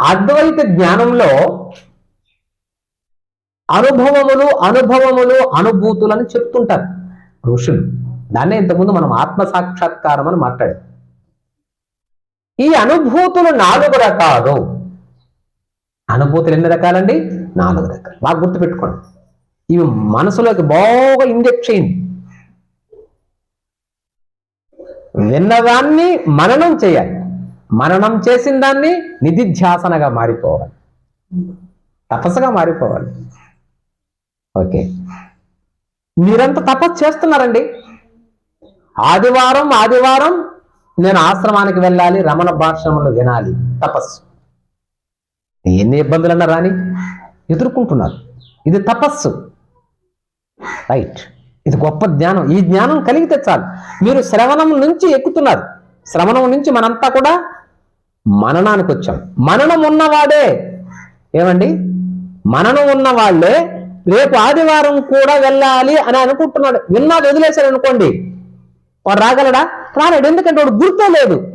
అద్వైత జ్ఞానంలో అనుభవములు అనుభవములు అనుభూతులని చెప్తుంటారు ఋషులు. దాన్నే ఇంతకుముందు మనం ఆత్మ సాక్షాత్కారం అని మాట్లాడాం. ఈ అనుభూతులు నాలుగు రకాలు. అనుభూతులు ఎన్ని రకాలండి? నాలుగు రకాలు. బాగా గుర్తుపెట్టుకోండి. ఇవి మనసులోకి బాగా ఇంజెక్ట్ చేయండి. విన్నదాన్ని మననం చేయాలి. మననం చేసిన దాన్ని నిధిధ్యాసనగా మారిపోవాలి. తపస్సుగా మారిపోవాలి. ఓకే. మీరంతా తపస్సు చేస్తున్నారండి. ఆదివారం ఆదివారం నేను ఆశ్రమానికి వెళ్ళాలి రమణ భాషణములు వినాలి తపస్సు. ఎన్ని ఇబ్బందులన్నా రాని ఎదుర్కొంటున్నారు. ఇది తపస్సు. రైట్. ఇది గొప్ప జ్ఞానం. ఈ జ్ఞానం కలిగితే చాలు. మీరు శ్రవణం నుంచి ఎక్కుతున్నారు. శ్రవణం నుంచి మనంతా కూడా మననానికి వచ్చాం మననం ఉన్నవాడే. ఏమండి? మననం ఉన్న వాళ్ళే రేపు ఆదివారం కూడా వెళ్ళాలి అని అనుకుంటున్నాడు. విన్నా వదిలేశాడు అనుకోండి. వాడు రాగలడా? రాలేడు. ఎందుకంటే వాడు గుర్తే లేదు.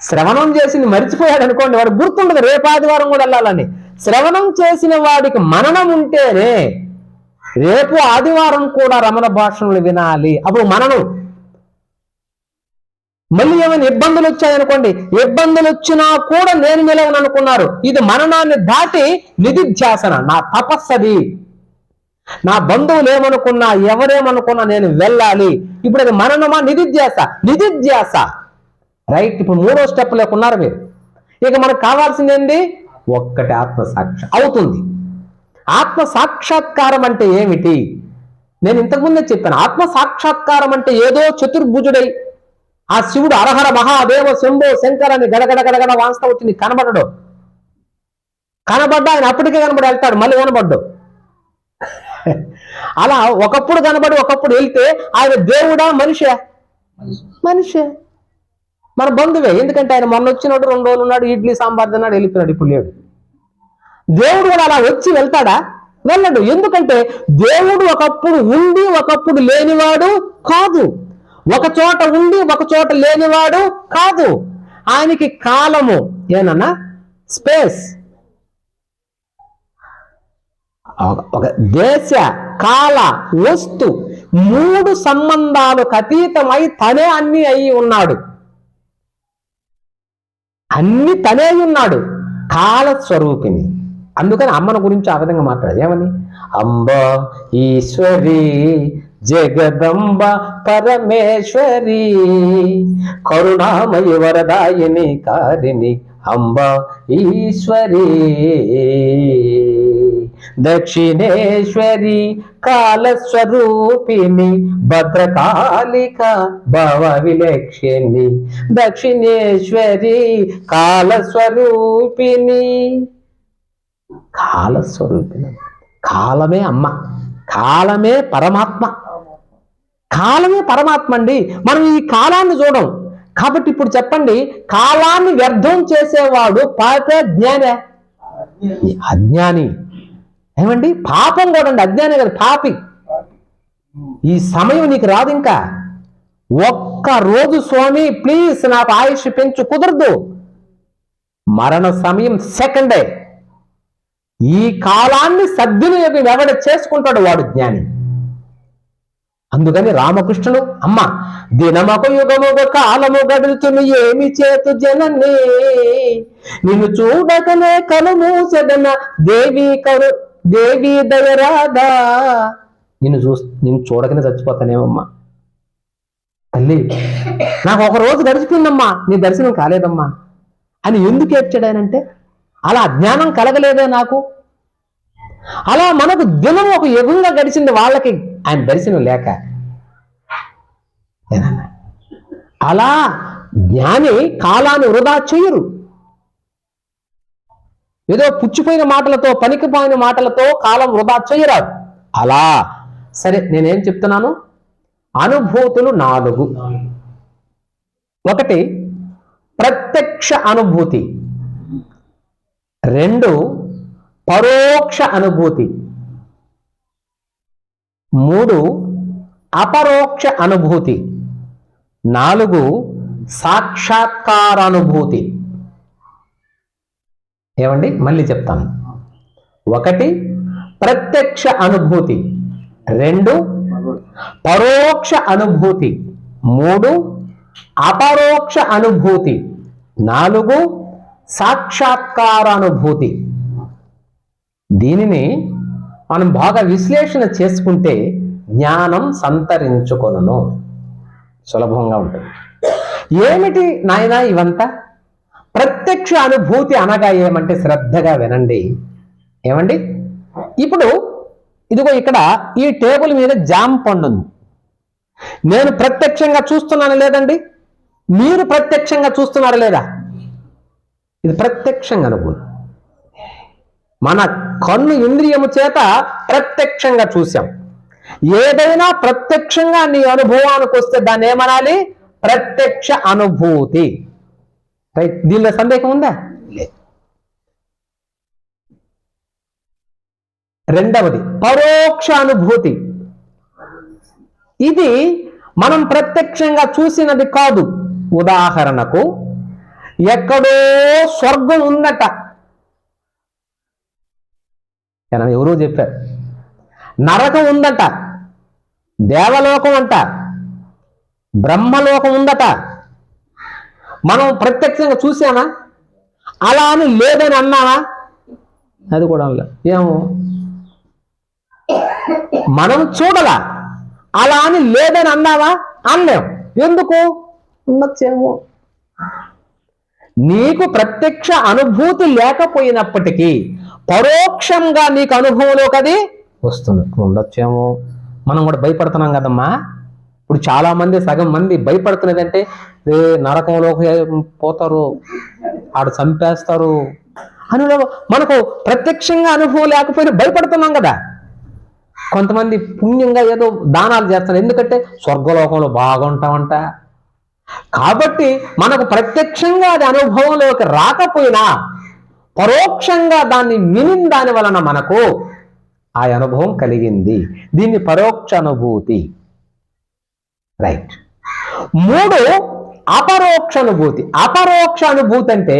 శ్రవణం చేసింది మర్చిపోయాడు అనుకోండి. వాడు గుర్తుండదు రేపు ఆదివారం కూడా వెళ్ళాలని. శ్రవణం చేసిన వాడికి మననం ఉంటేనే రేపు ఆదివారం కూడా రమణ భాషణలు వినాలి. అప్పుడు మననం మళ్ళీ ఏమైనా ఇబ్బందులు వచ్చాయనుకోండి ఇబ్బందులు వచ్చినా కూడా నేను నిలవను అనుకున్నారు. ఇది మరణాన్ని దాటి నిధిధ్యాసన నా తపస్సది. నా బంధువులు ఏమనుకున్నా ఎవరేమనుకున్నా నేను వెళ్ళాలి. ఇప్పుడు అది మరణమా నిధిధ్యాస? నిధిధ్యాస. రైట్ ఇప్పుడు మూడో స్టెప్ లేకున్నారు మీరు. ఇక మనకు కావాల్సింది ఏంటి ఒక్కటి ఆత్మ సాక్ష అవుతుంది. ఆత్మ సాక్షాత్కారం అంటే ఏమిటి? నేను ఇంతకుముందే చెప్పాను ఆత్మ సాక్షాత్కారం అంటే ఏదో చతుర్భుజుడై ఆ శివుడు అరహర మహాదేవ శంభో శంకర్ అని గడగడ గడగడ వాంస్తా వచ్చింది కనబడడు. కనబడ్డా ఆయన అప్పటికే కనబడి వెళ్తాడు మళ్ళీ కనబడ్డు. అలా ఒకప్పుడు కనబడి ఒకప్పుడు వెళ్తే ఆయన దేవుడా మనిషే? మనిషే. మన బంధువే ఎందుకంటే ఆయన మొన్న వచ్చినాడు రెండు రోజులు ఉన్నాడు ఇడ్లీ సాంబార్ తిన్నాడు వెళ్ళిపోయాడు ఇప్పుడు లేడు. దేవుడు కూడా అలా వచ్చి వెళ్తాడా? వెళ్ళడు. ఎందుకంటే దేవుడు ఒకప్పుడు ఉండి ఒకప్పుడు లేనివాడు కాదు. ఒక చోట ఉండి ఒక చోట లేనివాడు కాదు. ఆయనకి కాలము ఏనన్నా? స్పేస్. ఒక దేశ కాల వస్తు మూడు సంబంధాలకు అతీతమై తనే అన్ని అయి ఉన్నాడు. అన్ని తనే ఉన్నాడు. కాల స్వరూపిణి. అందుకని అమ్మను గురించి ఆ విధంగా మాట్లాడు ఏమని? అంబ ఈశ్వరి జగదంబ పరమేశ్వరి కరుణామయ వరదాయిని కారిణి అంబ ఈశ్వరి. దక్షిణేశ్వరి కాలస్వరూపిణి భద్రకాళిక భవ విలక్షణి. దక్షిణేశ్వరి కాలస్వరూపిణి. కాలస్వరూపిణి. కాలమే అమ్మ. కాలమే పరమాత్మ. కాలమే పరమాత్మ అండి మనం ఈ కాలాన్ని చూడం. కాబట్టి ఇప్పుడు చెప్పండి కాలాన్ని వ్యర్థం చేసేవాడు పాప జ్ఞానే? అజ్ఞాని. ఏమండి? పాపం కూడా అండి అజ్ఞానే కదా పాపి. ఈ సమయం నీకు రాదు ఇంకా. ఒక్క రోజు స్వామి ప్లీజ్ నాకు ఆయుష్ పెంచు కుదరదు. మరణ సమయం సెకండే. ఈ కాలాన్ని సద్వినియోగం ఎవడ చేసుకుంటాడు వాడు జ్ఞాని. అందుకని రామకృష్ణుడు అమ్మ దినమొక యుగముగ కాలము గడుచును ఏమి చేతు జనని? నిన్ను చూడకనే కలు మూసెదన దేవి కరు దేవి దయరాదా నిన్ను చూ నిన్ను చూడకనే చచ్చిపోతానేమమ్మా? తల్లి నాకు ఒక రోజు గడిచిపోయిందమ్మా నీ దర్శనం కాలేదమ్మా. అని ఎందుకు ఏడ్చాడు ఆయనంటే అలా జ్ఞానం కలగలేదే నాకు. అలా మనకు దినం ఒక యుగంగా గడిచింది వాళ్ళకి ఆయన దర్శనం లేక అలా జ్ఞాని కాలాన్ని వృధా చేయరు. ఏదో పుచ్చిపోయిన మాటలతో పనికిపోయిన మాటలతో కాలం వృధా చేయరాదు. అలా. సరే నేనేం చెప్తున్నాను? అనుభూతులు నాలుగు. ఒకటి ప్రత్యక్ష అనుభూతి. రెండు పరోక్ష అనుభూతి. మూడు అపరోక్ష అనుభూతి. నాలుగు సాక్షాత్కారానుభూతి. ఏమండి? మళ్ళీ చెప్తాను. ఒకటి ప్రత్యక్ష అనుభూతి. రెండు పరోక్ష అనుభూతి. మూడు అపరోక్ష అనుభూతి. నాలుగు సాక్షాత్కారానుభూతి. దీనిని మనం బాగా విశ్లేషణ చేసుకుంటే జ్ఞానం సంతరించుకొను సులభంగా ఉంటుంది. ఏమిటి నాయనా ఇవంతా? ప్రత్యక్ష అనుభూతి అనగా ఏమంటే శ్రద్ధగా వినండి. ఏమండి? ఇప్పుడు ఇదిగో ఇక్కడ ఈ టేబుల్ మీద జామ్ పండు ఉంది. నేను ప్రత్యక్షంగా చూస్తున్నాను లేదండి? మీరు ప్రత్యక్షంగా చూస్తున్నారా లేదా? ఇది ప్రత్యక్షంగా అనుభూతి. మన కన్ను ఇంద్రియము చేత ప్రత్యక్షంగా చూసాం ఏదైనా ప్రత్యక్షంగా నీ అనుభవానికి వస్తే దాన్ని ఏమనాలి? ప్రత్యక్ష అనుభూతి. రైట్ దీనిలో సందేహం ఉందా? లేదు రెండవది పరోక్ష అనుభూతి. ఇది మనం ప్రత్యక్షంగా చూసినది కాదు. ఉదాహరణకు ఎక్కడో స్వర్గం ఉందట. ఏనా ఎవరో చెప్పారు. నరకం ఉందట దేవలోకం అంట బ్రహ్మలోకం ఉందట. మనం ప్రత్యక్షంగా చూసామా? అలా అని లేదని అన్నావా? అది కూడా. ఏమో? మనం చూడలా అలా అని లేదని అన్నావా? అనలేం. ఎందుకు? ఉండొచ్చేమో. నీకు ప్రత్యక్ష అనుభూతి లేకపోయినప్పటికీ పరోక్షంగా నీకు అనుభవంలోకి అది వస్తుంది. ఉండొచ్చేమో. మనం కూడా భయపడుతున్నాం కదమ్మా. ఇప్పుడు చాలా మంది సగం మంది భయపడుతున్నదంటే ఏ నరకంలోకి పోతారు ఆడు చంపేస్తారు. అని మనకు ప్రత్యక్షంగా అనుభవం లేకపోయినా భయపడుతున్నాం కదా. కొంతమంది పుణ్యంగా ఏదో దానాలు చేస్తారు. ఎందుకంటే స్వర్గలోకంలో బాగుంటామంట కాబట్టి మనకు ప్రత్యక్షంగా అది అనుభవంలోకి రాకపోయినా పరోక్షంగా దాన్ని విని దాని వలన మనకు ఆ అనుభవం కలిగింది. దీన్ని పరోక్ష అనుభూతి. రైట్ మూడు అపరోక్ష అనుభూతి. అపరోక్ష అనుభూతి అంటే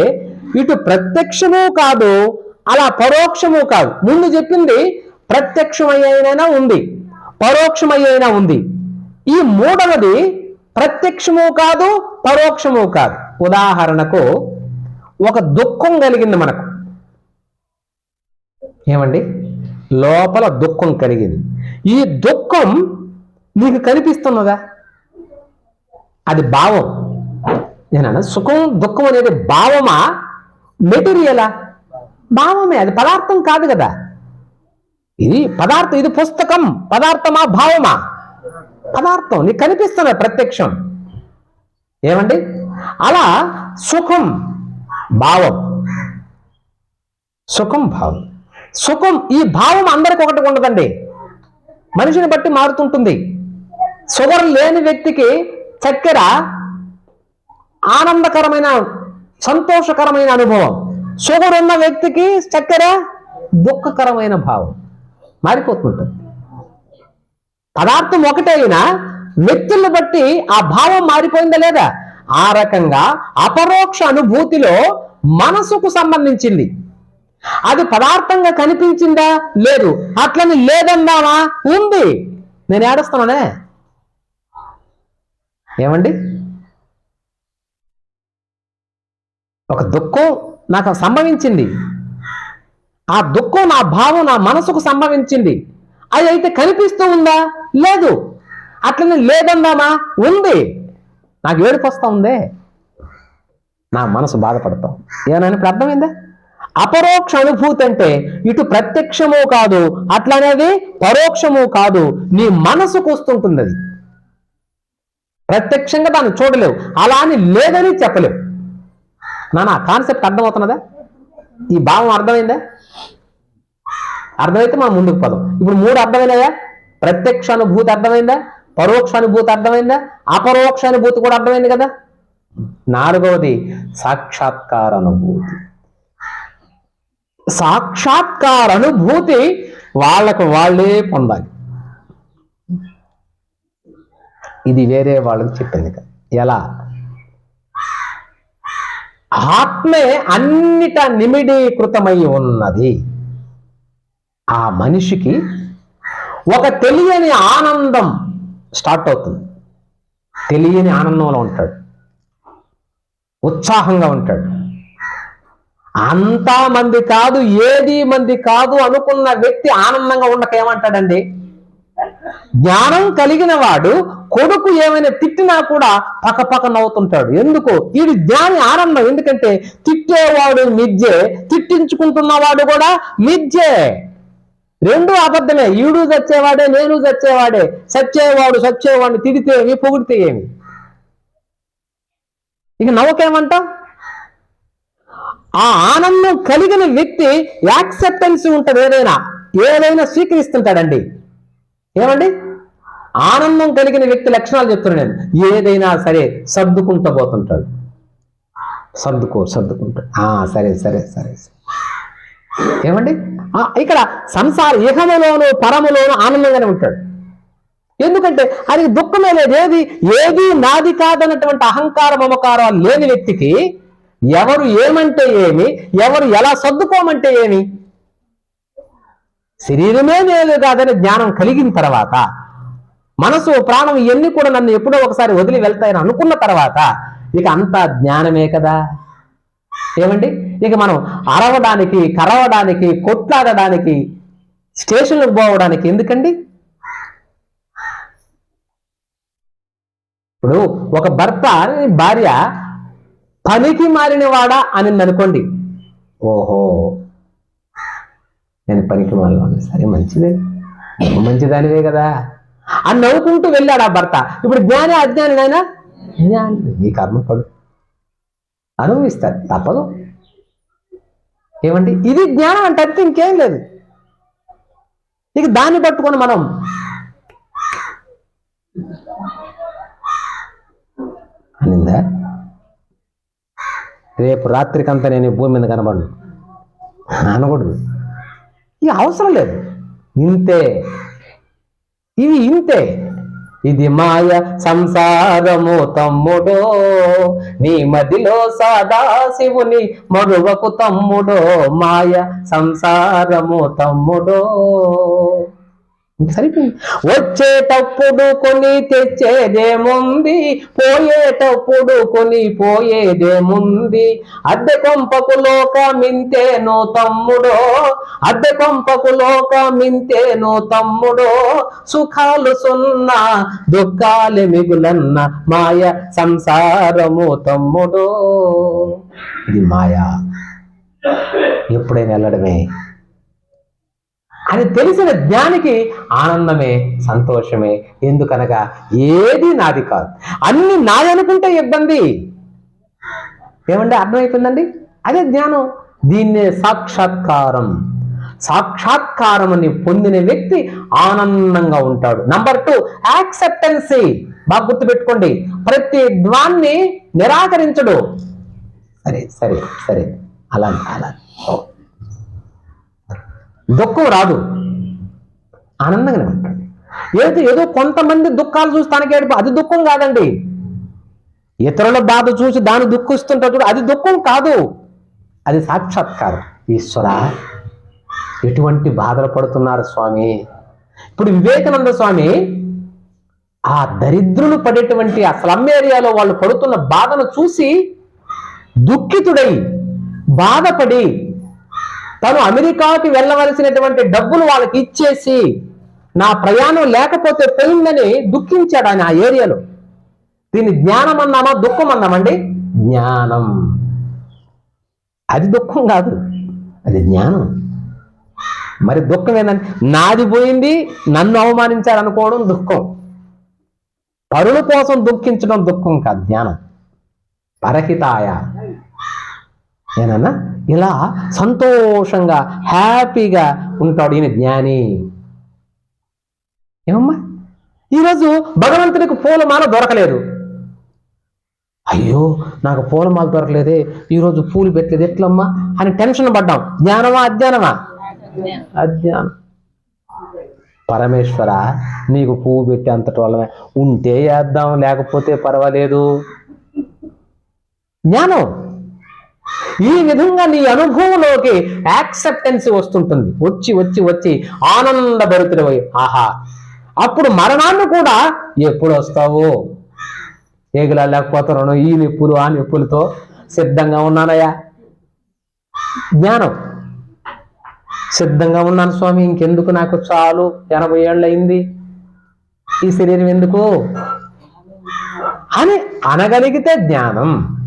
ఇటు ప్రత్యక్షము కాదు అలా పరోక్షము కాదు. ముందు చెప్పింది ప్రత్యక్షమయ్యైనా ఉంది పరోక్షమయ్యైనా ఉంది. ఈ మూడవది ప్రత్యక్షము కాదు పరోక్షము కాదు. ఉదాహరణకు ఒక దుఃఖం కలిగింది మనకు. ఏమండి? లోపల దుఃఖం కలిగింది. ఈ దుఃఖం నీకు కనిపిస్తున్నదా? అది భావం. నేనన్నా సుఖం దుఃఖం అనేది భావమా? మెటీరియలా? భావమే అది పదార్థం కాదు కదా. ఇది పదార్థం ఇది పుస్తకం పదార్థమా భావమా? పదార్థం నీకు కనిపిస్తున్నది ప్రత్యక్షం. ఏమండి? అలా సుఖం భావం. సుఖం భావం. సుఖం ఈ భావం అందరికి ఒకటి ఉండదండి. మనిషిని బట్టి మారుతుంటుంది. షుగర్ లేని వ్యక్తికి చక్కెర ఆనందకరమైన సంతోషకరమైన అనుభవం. షుగర్ ఉన్న వ్యక్తికి చక్కెర దుఃఖకరమైన భావం. మారిపోతుంటుంది. పదార్థం ఒకటే అయినా వ్యక్తులను బట్టి ఆ భావం మారిపోయిందా లేదా? ఆ రకంగా అపరోక్ష అనుభూతిలో మనసుకు సంబంధించింది. అది పదార్థంగా కనిపించిందా? లేదు. అట్లని లేదన్నావా? ఉంది. నేను ఏడుస్తున్నానే? ఏమండి? ఒక దుఃఖం నాకు సంభవించింది. ఆ దుఃఖం నా భావం నా మనసుకు సంభవించింది. అది అయితే కనిపిస్తూ ఉందా? లేదు. అట్లనే లేదన్నామా? ఉంది. నాకు ఏడుపు వస్తూ ఉందే. నా మనసు బాధపడతాం. ఏమైనా ఇప్పుడు అర్థమైందా? అపరోక్ష అనుభూతి అంటే ఇటు ప్రత్యక్షము కాదు అట్లనేది పరోక్షము కాదు నీ మనసుకు వస్తుంటుంది అది ప్రత్యక్షంగా దాన్ని చూడలేవు. అలా అని లేదని చెప్పలేవు. నాన్న కాన్సెప్ట్ అర్థమవుతున్నదా? ఈ భావం అర్థమైందా? అర్థమైతే మనం ముందుకు పదం. ఇప్పుడు మూడు అర్థమైనాయా? ప్రత్యక్ష అనుభూతి అర్థమైందా? పరోక్ష అనుభూతి అర్థమైందా? అపరోక్ష అనుభూతి కూడా అర్థమైంది కదా? నాలుగవది సాక్షాత్కార అనుభూతి సాక్షాత్కార అనుభూతి వాళ్ళకు వాళ్ళే పొందాలి. ఇది వేరే వాళ్ళకి చెప్పింది కదా. ఎలా? ఆత్మే అన్నిట నిమిడీకృతమై ఉన్నది. ఆ మనిషికి ఒక తెలియని ఆనందం స్టార్ట్ అవుతుంది. తెలియని ఆనందంలో ఉంటాడు. ఉత్సాహంగా ఉంటాడు. అంతా మంది కాదు ఏది మంది కాదు అనుకున్న వ్యక్తి ఆనందంగా ఉండక ఏమంటాడండి? జ్ఞానం కలిగిన వాడు కొడుకు ఏమైనా తిట్టినా కూడా పక్కపక్క నవ్వుతుంటాడు. ఎందుకు? వీడి జ్ఞాని ఆనందం ఎందుకంటే తిట్టేవాడు మిద్యే తిట్టించుకుంటున్నవాడు కూడా మిద్యే రెండు అబద్ధమే. ఈడు చచ్చేవాడే నేను చచ్చేవాడే. చచ్చేవాడు చచ్చేవాడిని తిడితే ఏమి పొగిడితే ఏమి? ఇక నవ్వకేమంట? ఆ ఆనందం కలిగిన వ్యక్తి యాక్సెప్టెన్స్ ఉంటుంది ఏదైనా. ఏదైనా స్వీకరిస్తుంటాడండి. ఏమండి? ఆనందం కలిగిన వ్యక్తి లక్షణాలు చెప్తున్నాను నేను. ఏదైనా సరే సర్దుకుంటూ పోతుంటాడు. సర్దుకో సర్దుకుంటాడు. ఆ సరే సరే సరే సరే. ఏమండి? ఇక్కడ సంసార ఇహములోను పరములోను ఆనందంగానే ఉంటాడు. ఎందుకంటే ఆయనకి దుఃఖమే లేదు ఏది? ఏది నాది కాదన్నటువంటి అహంకార మమకారాలు లేని వ్యక్తికి ఎవరు ఏమంటే ఏమి ఎవరు ఎలా సర్దుకోమంటే ఏమి? శరీరమే లేదు కాదనే జ్ఞానం కలిగిన తర్వాత మనసు ప్రాణం ఇవన్నీ కూడా నన్ను ఎప్పుడో ఒకసారి వదిలి వెళ్తాయని అనుకున్న తర్వాత ఇక అంతా జ్ఞానమే కదా. ఏమండి? ఇక మనం అరవడానికి కరవడానికి కొట్లాడడానికి స్టేషన్లకు పోవడానికి ఎందుకండి? ఇప్పుడు ఒక భర్త భార్య పనికి మారినవాడా అని అనుకోండి ఓహో! నేను పనికి మారిన సరే మంచిదే. మంచిదానివే కదా. అని నవ్వుకుంటూ వెళ్ళాడు ఆ భర్త. ఇప్పుడు జ్ఞాని అజ్ఞాని నాయన? జ్ఞాని. నీ కర్మ పడు. అనుభవిస్తారు. తప్పదు. ఏమండి? ఇది జ్ఞానం అంటే అంతే ఇంకేం లేదు. ఇక దాన్ని పట్టుకొని మనం అనిందా? రేపు రాత్రికంతా నేను భూమి మీద కనబడను. అనకూడదు. ఇక అవసరం లేదు. ఇంతే. ఇవి ఇంతే. ఇది మాయ సంసారము తమ్ముడో నీ మదిలో సదాశివుని మరువకు తమ్ముడో మాయ సంసారము తమ్ముడో. సరిపోయింది. వచ్చేటప్పుడు కొని తెచ్చేదేముంది? పోయేటప్పుడు కొని పోయేదేముంది? అద్దె కొంపకు లోకమింతేనో తమ్ముడో. అద్దె కొంపకు లోకమింతేనో తమ్ముడో. సుఖాలు సున్నా దుఃఖాలు మిగులన్న మాయ సంసారము తమ్ముడో. ఇది మాయా. ఎప్పుడైనా వెళ్ళడమే. అని తెలిసిన జ్ఞానికి ఆనందమే సంతోషమే. ఎందుకనగా ఏది నాది కాదు. అన్ని నాది అనుకుంటే ఇబ్బంది. ఏమంటే అర్థమైపోయిందండి అదే జ్ఞానం. దీన్నే సాక్షాత్కారం. సాక్షాత్కారం అని పొందిన వ్యక్తి ఆనందంగా ఉంటాడు. నంబర్ టూ యాక్సెప్టెన్సీ బాగా గుర్తుపెట్టుకోండి. ప్రతి ద్వాన్ని నిరాకరించడు. సరే సరే సరే. అలా అలా ఓ. దుఃఖం రాదు. ఆనందంగానే ఉంటాడు. ఏదో ఏదో కొంతమంది దుఃఖాలు చూసి తనకి ఏడుపు అది దుఃఖం కాదండి. ఇతరుల బాధ చూసి దాన్ని దుఃఖిస్తుంటాడు చూడు అది దుఃఖం కాదు. అది సాక్షాత్కారం. ఈశ్వర ఎటువంటి బాధలు పడుతున్నారు స్వామి? ఇప్పుడు వివేకానంద స్వామి ఆ దరిద్రులు పడేటువంటి ఆ స్లమ్ ఏరియాలో వాళ్ళు పడుతున్న బాధను చూసి దుఃఖితుడై బాధపడి తను అమెరికాకి వెళ్ళవలసినటువంటి డబ్బులు వాళ్ళకి ఇచ్చేసి నా ప్రయాణం లేకపోతే పోయిందని దుఃఖించాడు ఆయన ఆ ఏరియాలో. దీన్ని జ్ఞానం అన్నామా దుఃఖం అన్నామండి జ్ఞానం. అది దుఃఖం కాదు అది జ్ఞానం. మరి దుఃఖం ఏంటంటే నాది పోయింది నన్ను అవమానించారు అనుకోవడం దుఃఖం. పరుల కోసం దుఃఖించడం దుఃఖం కాదు జ్ఞానం. పరహితాయ. ఏనన్నా? ఇలా సంతోషంగా హ్యాపీగా ఉంటాడు ఈయన జ్ఞాని. ఏమమ్మా? ఈరోజు భగవంతునికి పూలమాల దొరకలేదు. అయ్యో నాకు పూలమాల దొరకలేదే. ఈరోజు పూలు పెట్టలేదు. ఎట్లమ్మా? అని టెన్షన్ పడ్డాం. జ్ఞానమా అజ్ఞానమా? అజ్ఞానం. పరమేశ్వర నీకు పువ్వు పెట్టి అంతటి వాళ్ళమే. ఉంటే వేద్దాం లేకపోతే పర్వాలేదు. జ్ఞానం. ఈ విధంగా నీ అనుభవంలోకి యాక్సెప్టెన్స్ వస్తుంటుంది. వచ్చి వచ్చి వచ్చి ఆనందభరితుడై ఆహా. అప్పుడు మరణాన్ని కూడా ఎప్పుడు వస్తావు? ఏగులా లేకపోతున్నాను ఈ నిప్పులు ఆ నిప్పులతో సిద్ధంగా ఉన్నానయ్యా. జ్ఞానం. సిద్ధంగా ఉన్నాను స్వామి ఇంకెందుకు నాకు చాలు? ఎనభై ఏళ్ళు అయింది ఈ శరీరం ఎందుకు? అని అనగలిగితే జ్ఞానం.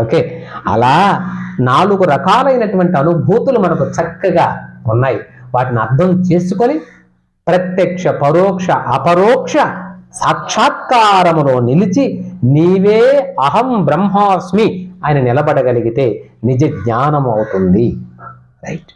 ఓకే. అలా నాలుగు రకాలైనటువంటి అనుభూతులు మనకు చక్కగా ఉన్నాయి. వాటిని అర్థం చేసుకొని ప్రత్యక్ష పరోక్ష అపరోక్ష సాక్షాత్కారములో నిలిచి నీవే అహం బ్రహ్మాస్మి ఆయన నిలబడగలిగితే నిజ జ్ఞానం అవుతుంది. రైట్.